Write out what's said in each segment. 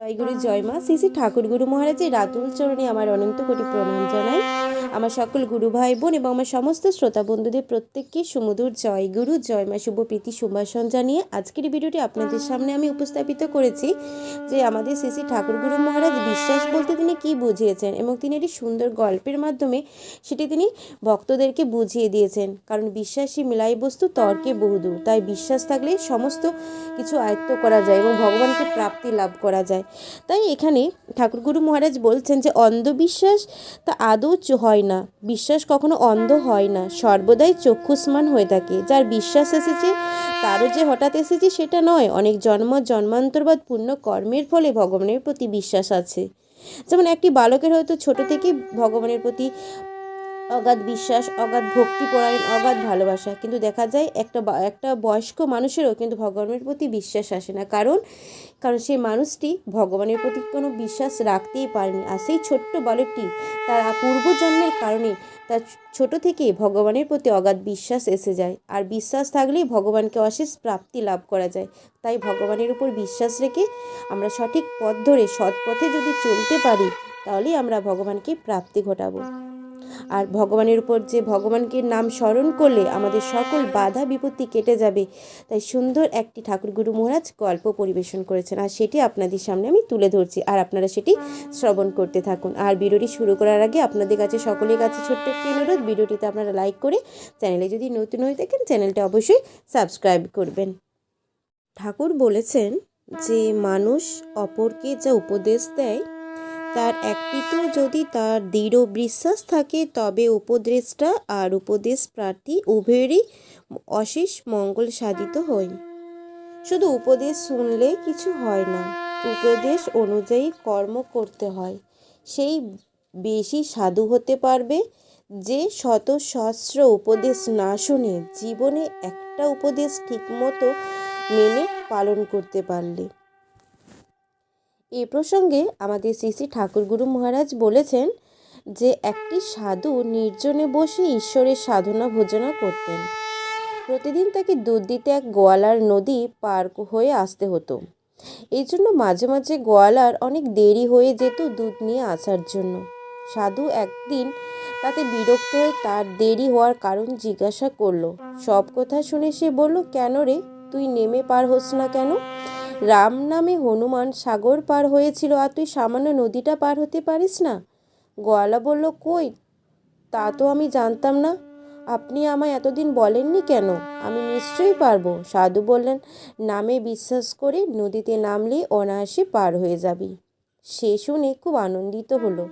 জয়গুরু জয় মা শ্রী শ্রী ঠাকুর গুরু মহারাজের রাতুল চরণে আমার অনন্ত কোটি প্রণাম জানাই। আমার সকল গুরু ভাই বোন এবং আমার সমস্ত শ্রোতা বন্ধুদের প্রত্যেককে সুমধুর জয় গুরু, জয় মা, শুভ প্রীতি সম্ভাষণ জানিয়ে আজকের ভিডিওটি আপনাদের সামনে আমি উপস্থাপিত করেছি যে আমাদের শ্রী শ্রী ঠাকুর গুরু মহারাজ বিশ্বাস বলতে তিনি কি বুঝিয়েছেন এবং তিনি একটি সুন্দর গল্পের মাধ্যমে সেটি তিনি ভক্তদেরকে বুঝিয়ে দিয়েছেন। কারণ বিশ্বাসী মিলাই বস্তু তর্কে বহুদূর, তাই বিশ্বাস থাকলে সমস্ত কিছু আয়ত্ত করা যায় এবং ভগবানকে প্রাপ্তি লাভ করা যায়। তাই এখানে ঠাকুরগুরু মহারাজ বলছেন যে অন্ধবিশ্বাস তা আদৌ চ- হয় না। বিশ্বাস কখনো অন্ধ হয় না। সর্বদাই চক্ষুস্মান হয়ে থাকে। যার বিশ্বাস এসেছে, তারও যে হঠাৎ এসেছে সেটা নয়। অনেক জন্ম, জন্মান্তরবাদ, পূর্ণ কর্মের ফলে ভগবানের প্রতি বিশ্বাস আছে। যেমন একটি বালকের হয়তো ছোট থেকে ভগবানের প্রতি অগাধ বিশ্বাস, অগাধ ভক্তিপরায়ণ অগাধ ভালোবাসা। কিন্তু দেখা যায় একটা একটা বয়স্ক মানুষেরও কিন্তু ভগবানের প্রতি বিশ্বাস আসে না। কারণ কারণ সেই মানুষটি ভগবানের প্রতি কোনো বিশ্বাস রাখতেই পারেনি। আর সেই ছোট্ট বালকটি তার পূর্বজন্মের কারণে তার ছোট থেকে ভগবানের প্রতি অগাধ বিশ্বাস এসে যায়। আর বিশ্বাস থাকলেই ভগবানকে অশেষ প্রাপ্তি লাভ করা যায়। তাই ভগবানের উপর বিশ্বাস রেখে আমরা সঠিক পথ ধরে সৎ পথে যদি চলতে পারি, তাহলেই আমরা ভগবানকে প্রাপ্তি ঘটাবো। আর ভগবানের উপর যে ভগবানকে নাম স্মরণ করলে আমাদের সকল বাধা বিপত্তি কেটে যাবে। তাই সুন্দর একটি ঠাকুরগুরু মহারাজ গল্প পরিবেশন করেছেন আর সেটি আপনাদের সামনে আমি তুলে ধরছি আর আপনারা সেটি শ্রবণ করতে থাকুন। আর ভিডিওটি শুরু করার আগে আপনাদের কাছে, সকলের কাছে ছোট্ট একটি অনুরোধ, ভিডিওটিতে আপনারা লাইক করে চ্যানেলে যদি নতুন হয়ে থাকেন, চ্যানেলটা অবশ্যই সাবস্ক্রাইব করবেন। ঠাকুর বলেছেন যে, মানুষ অপরকে যা উপদেশ দেয় তার একটিতে যদি তার দৃঢ় বিশ্বাস থাকে, তবে উপদেশটা আর উপদেশ প্রার্থী উভয়েরই অশেষ মঙ্গল সাধিত হয়। শুধু উপদেশ শুনলে কিছু হয় না, উপদেশ অনুযায়ী কর্ম করতে হয়। সেই বেশি সাধু হতে পারবে যে শত সহস্র উপদেশ না শুনে জীবনে একটা উপদেশ ঠিকমতো মেনে পালন করতে পারলে। এ প্রসঙ্গে আমাদের শ্রী শ্রী ঠাকুরগুরু মহারাজ বলেছেন যে, একটি সাধু নির্জনে বসে ঈশ্বরের সাধনা ভোজনা করতেন। প্রতিদিন তাকে দুধ দিতে এক গোয়ালার নদী পার হয়ে আসতে হতো। এই জন্য মাঝে মাঝে গোয়ালার অনেক দেরি হয়ে যেত দুধ নিয়ে আসার জন্য। সাধু একদিন তাতে বিরক্ত হয়ে তার দেরি হওয়ার কারণ জিজ্ঞাসা করল। সব কথা শুনে সে বলল, কেন রে? তুই নেমে পার হোস না কেন? রাম নামে হনুমান সাগর পার হয়েছিল আর তুই সামান্য নদীটা পার হতে পারিস না? গোয়ালা বলল, কই? তা তো আমি জানতাম না। আপনি আমায় এতদিন বলেননি কেন? আমি নিশ্চয়ই পারব। সাধু বললেন, নামে বিশ্বাস করে নদীতে নামলে অনায়াসে পার হয়ে যাবি। সে শুনে খুব আনন্দিত হলো।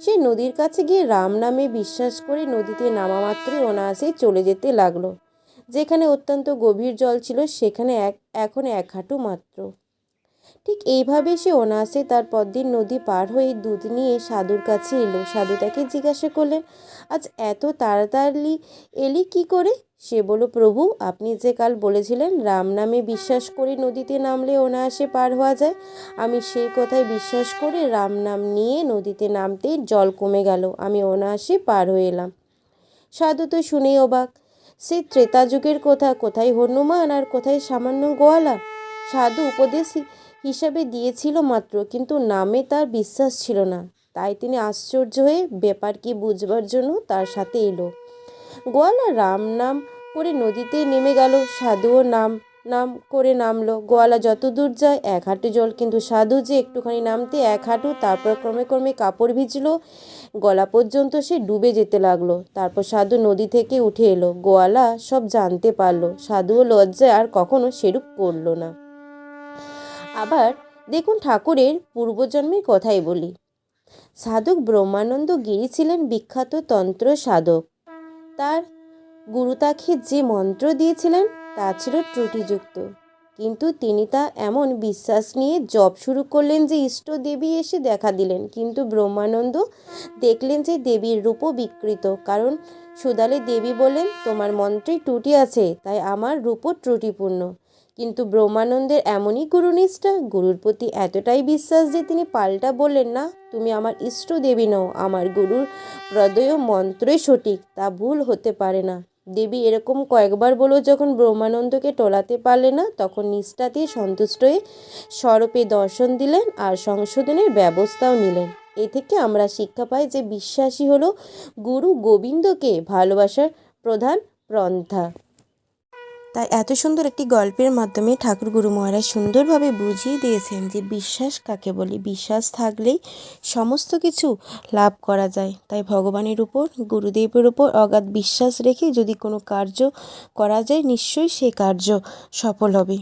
সে নদীর কাছে গিয়ে রাম নামে বিশ্বাস করে নদীতে নামা মাত্রই অনায়াসে চলে যেতে লাগল। যেখানে অত্যন্ত গভীর জল ছিল, সেখানে এক, এখন এক হাঁটু মাত্র। ঠিক এইভাবে সে অনায়াসে তার পরদিন নদী পার হয়ে দুধ নিয়ে সাধুর কাছে এলো। সাধু তাকে জিজ্ঞাসা করলেন, আজ এত তাড়াতাড়ি এলি কি করে? সে বলল, প্রভু, আপনি যে কাল বলেছিলেন, রাম নামে বিশ্বাস করে নদীতে নামলে অনায়াসে পার হওয়া যায়। আমি সেই কথায় বিশ্বাস করে রাম নাম নিয়ে নদীতে নামতেই জল কমে গেল। আমি অনায়াসে পার হয়ে এলাম। সাধু তো শুনেই অবাক। সে ত্রেতা যুগের কথা, কোথায় হনুমান আর কোথায় সামান্য গোয়ালা? সাধু উপদেশ হিসাবে দিয়েছিল মাত্র, কিন্তু নামে তার বিশ্বাস ছিল না। তাই তিনি আশ্চর্য হয়ে ব্যাপার কি বুঝবার জন্য তার সাথে এলো। গোয়ালা রাম নাম করে নদীতে নেমে গেল, সাধুও নাম নাম করে নামলো। গোয়ালা যত দূর যায় এক হাঁটু জল, কিন্তু সাধু যে একটুখানি নামতে এক হাঁটু, তারপর ক্রমে ক্রমে কাপড় ভিজলো, গলা পর্যন্ত সে ডুবে যেতে লাগল। তারপর সাধু নদী থেকে উঠে এলো। গোয়ালা সব জানতে পারল। সাধুও লজ্জায় আর কখনো সেরূপ করল না। আবার দেখুন ঠাকুরের পূর্বজন্মের কথাই বলি। সাধক ব্রহ্মানন্দ গিরি ছিলেন বিখ্যাত তন্ত্র সাধক তার গুরু তাকে যে মন্ত্র দিয়েছিলেন তা ছিল ত্রুটিযুক্ত। কিন্তু তিনি তা এমন বিশ্বাস নিয়ে জপ শুরু করলেন যে ইষ্ট দেবী এসে দেখা দিলেন। কিন্তু ব্রহ্মানন্দ দেখলেন যে দেবীর রূপও বিকৃত, কারণ সুদালে দেবী বলেন তোমার মন্ত্রে ত্রুটি আছে, তাই আমার রূপও ত্রুটিপূর্ণ। কিন্তু ব্রহ্মানন্দের এমনই গুরুনিষ্ঠা, গুরুর প্রতি এতটাই বিশ্বাস যে তিনি পাল্টা বললেন, না, তুমি আমার ইষ্ট দেবী নও, আমার গুরুর হৃদয় মন্ত্রই সঠিক, তা ভুল হতে পারে না। দেবী এরকম কয়েকবার বলো যখন ব্রহ্মানন্দকে টলাতে পারলে না, তখন নিষ্ঠাতে সন্তুষ্ট হয়ে স্বরূপে দর্শন দিলেন আর সংশোধনের ব্যবস্থাও নিলেন। এ থেকে আমরা শিক্ষা পাই যে বিশ্বাসী হলো গুরু গোবিন্দকে ভালোবাসার প্রধান পন্থা। তাই এত সুন্দর একটি গল্পের মাধ্যমে ঠাকুর গুরু মহারাজ সুন্দরভাবে বুঝিয়ে দিয়েছেন যে বিশ্বাস কাকে বলি? বিশ্বাস থাকলেই সমস্ত কিছু লাভ করা যায়। তাই ভগবানের উপর, গুরুদেবের উপর অগাধ বিশ্বাস রেখে যদি কোনো কার্য করা যায়, নিশ্চয়ই সে কার্য সফল হবে।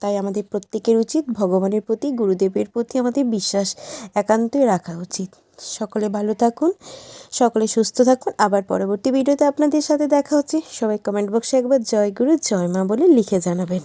তাই আমাদের প্রত্যেকের উচিত ভগবানের প্রতি, গুরুদেবের প্রতি আমাদের বিশ্বাস একান্তই রাখা উচিত। সকলে ভালো থাকুন, সকলে সুস্থ থাকুন। আবার পরবর্তী ভিডিওতে আপনাদের সাথে দেখা হচ্ছে। সবাই কমেন্ট বক্সে একবার জয় গুরু, জয় মা বলে লিখে জানাবেন।